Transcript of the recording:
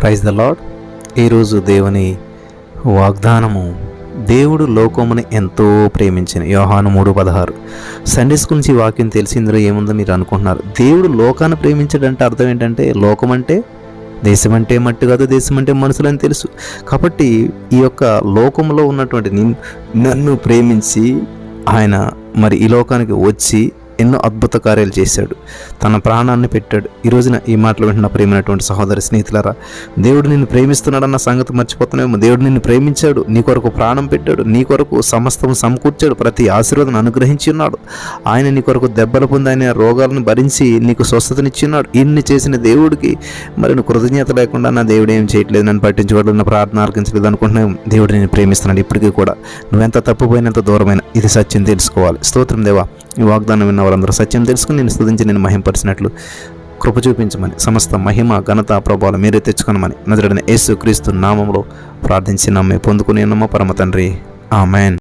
Praise the lord ఈరోజు దేవుని వాగ్దానము దేవుడు లోకముని ఎంతో ప్రేమించిన యోహాను మూడు పదహారు. సండేస్ గురించి వాక్యం తెలిసి ఇందులో ఏముందో మీరు అనుకుంటున్నారు. దేవుడు లోకాన్ని ప్రేమించడంటే అర్థం ఏంటంటే లోకం అంటే దేశం అంటే మట్టి కాదు దేశం అంటే మనుషులని తెలుసు. కాబట్టి ఈ యొక్క లోకంలో ఉన్నటువంటి నిన్- నన్ను ప్రేమించి ఆయన మరి ఈ లోకానికి వచ్చి ఎన్నో అద్భుత కార్యాలు చేశాడు. తన ప్రాణాన్ని పెట్టాడు. ఈ రోజున ఈ మాటలు వింటున్న ప్రేమైనటువంటి సహోదరి స్నేహితులారా దేవుడు నిన్ను ప్రేమిస్తున్నాడన్న సంగతి మర్చిపోతున్నామేమో దేవుడు నిన్ను ప్రేమించాడు. నీ కొరకు ప్రాణం పెట్టాడు. నీ కొరకు సమస్తం సమకూర్చాడు. ప్రతి ఆశీర్వాదం అనుగ్రహించి ఉన్నాడు. ఆయన నీ కొరకు దెబ్బలు పొంది ఆయన రోగాలను భరించి నీకు స్వస్థతనిచ్చి ఉన్నాడు. ఇన్ని చేసిన దేవుడికి మరి నువ్వు కృతజ్ఞత లేకుండా నా దేవుడు ఏం చేయట్లేదు. నన్ను పట్టించుకోవడం నా ప్రార్థన ఆలకించలేదు అనుకుంటున్నావు దేవుడు నేను ప్రేమిస్తున్నాడు. ఇప్పటికీ కూడా నువ్వెంత తప్పుపోయినంత దూరమైన ఇది సత్యం తెలుసుకోవాలి. స్తోత్రం దేవా. ఈ వాగ్దానం విన్న వారందరూ సత్యం తెలుసుకుని నేను స్థుతించి నేను మహింపరిచినట్లు కృప చూపించమని సమస్త మహిమ ఘనత ప్రభావాలు మీరే తెచ్చుకోనమని నజరడిన యేసు క్రీస్తు నామంలో ప్రార్థించి నమ్మే పొందుకుని నమ్మ పరమ తండ్రి. ఆమెన్.